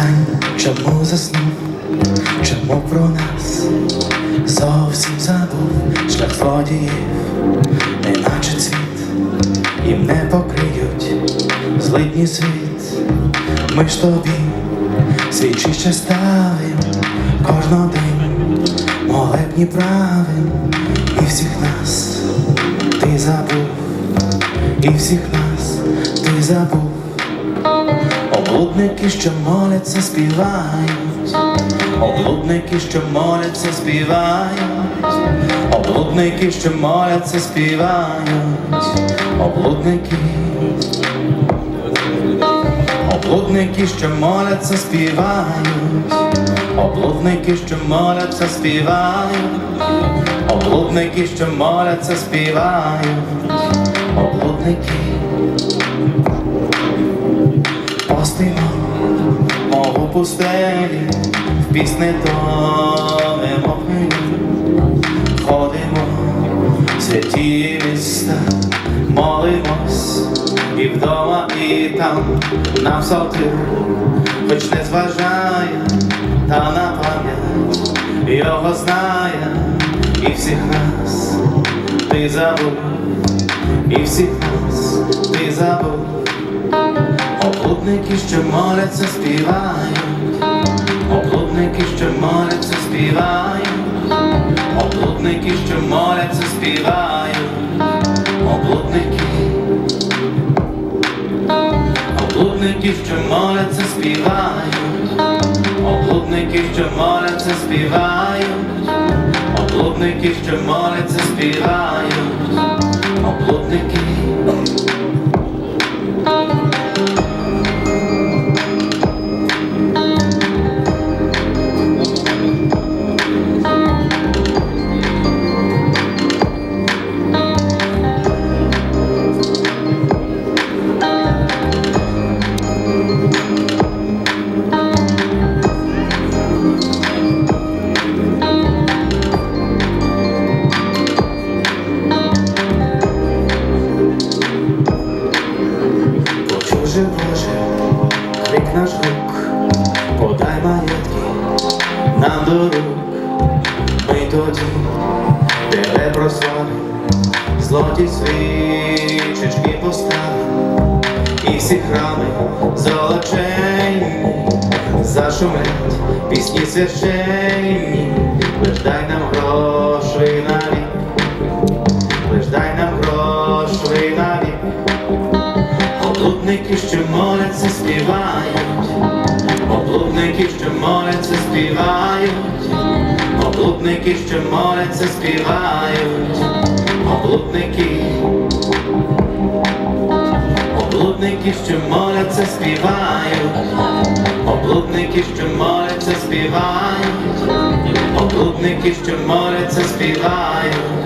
Встань, чому заснув, чому про нас зовсім забув шлях злодіїв, неначе цвіт, їм не покриють злидні світ. Ми ж тобі свічі ще ставим кожного день, молебні правим, і всіх нас ти забув, і всіх нас ти забув. Облудники, що моляться, співають, облудники, що моляться, співають, облудники, що моляться, співають, облудники, облудники, що моляться, співають, облудники, що моляться, співають, облудники, що моляться, співають, облудники. Постимо, мову пустелі, в пісни тонемо хвилі. Ходимо, святі міста, молимось і вдома, і там на всотир, хоч не зважає, та на пам'ять його знає, і всіх нас ти забув, і всіх нас ти забув. Облудники, що моляться, співають, облудники, що моляться, співають, облудники, що моляться, співають, облудники, облудники, що моляться, співають, облудники, що моляться, співають, облудники, що моляться, співають, рук, подай маєтки нам до рук, ми тоді тебе прославимо, злоті свічечки поставимо, і всі храми золоченні, зашумлять пісні священні, лиш дай нам грошей на вік, лиш дай нам грошей на вік. Облудники, що моляться, співають, облудники, що моляться, співають, облудники, що моляться, співають, облудники, облудники, що моляться, співають, облудники, що моляться, співають, облудники, що моляться, співають.